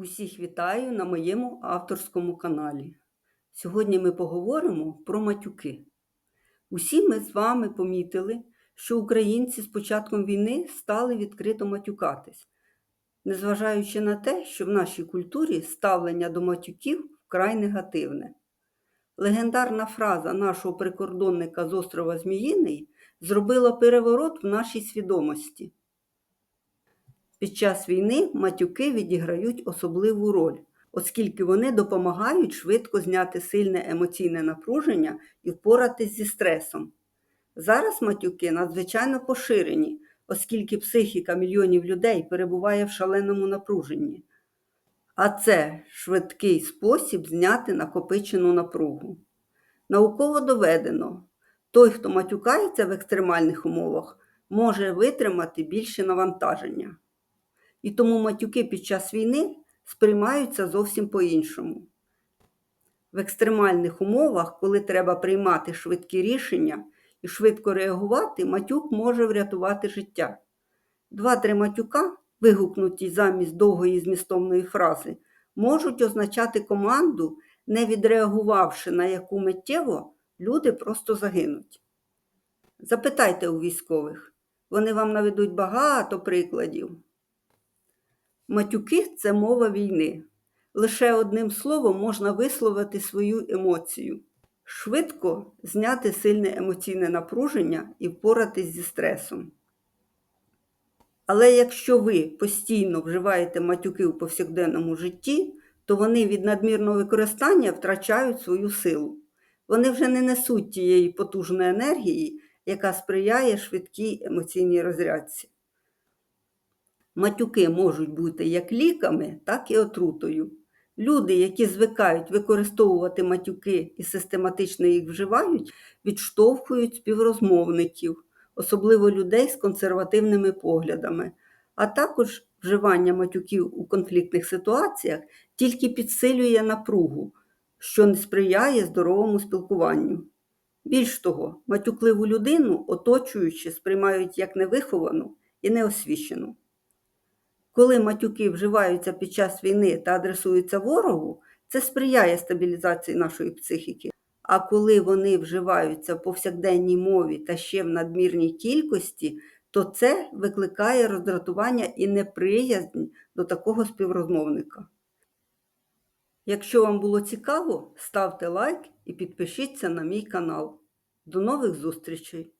Усіх вітаю на моєму авторському каналі. Сьогодні ми поговоримо про матюки. Усі ми з вами помітили, що українці з початком війни стали відкрито матюкатись, незважаючи на те, що в нашій культурі ставлення до матюків вкрай негативне. Легендарна фраза нашого прикордонника з острова Зміїний зробила переворот в нашій свідомості. Під час війни матюки відіграють особливу роль, оскільки вони допомагають швидко зняти сильне емоційне напруження і впоратись зі стресом. Зараз матюки надзвичайно поширені, оскільки психіка мільйонів людей перебуває в шаленому напруженні. А це швидкий спосіб зняти накопичену напругу. Науково доведено, той, хто матюкається в екстремальних умовах, може витримати більше навантаження. І тому матюки під час війни сприймаються зовсім по-іншому. В екстремальних умовах, коли треба приймати швидкі рішення і швидко реагувати, матюк може врятувати життя. Два-три матюка, вигукнуті замість довгої змістовної фрази, можуть означати команду, не відреагувавши на яку миттєво люди просто загинуть. Запитайте у військових, вони вам наведуть багато прикладів. Матюки це мова війни. Лише одним словом можна висловити свою емоцію, швидко зняти сильне емоційне напруження і впоратись зі стресом. Але якщо ви постійно вживаєте матюки в повсякденному житті, то вони від надмірного використання втрачають свою силу. Вони вже не несуть тієї потужної енергії, яка сприяє швидкій емоційній розрядці. Матюки можуть бути як ліками, так і отрутою. Люди, які звикають використовувати матюки і систематично їх вживають, відштовхують співрозмовників, особливо людей з консервативними поглядами, а також вживання матюків у конфліктних ситуаціях тільки підсилює напругу, що не сприяє здоровому спілкуванню. Більш того, матюкливу людину оточуючи сприймають як невиховану і неосвічену. Коли матюки вживаються під час війни та адресуються ворогу, це сприяє стабілізації нашої психіки. А коли вони вживаються в повсякденній мові та ще в надмірній кількості, то це викликає роздратування і неприязнь до такого співрозмовника. Якщо вам було цікаво, ставте лайк і підпишіться на мій канал. До нових зустрічей!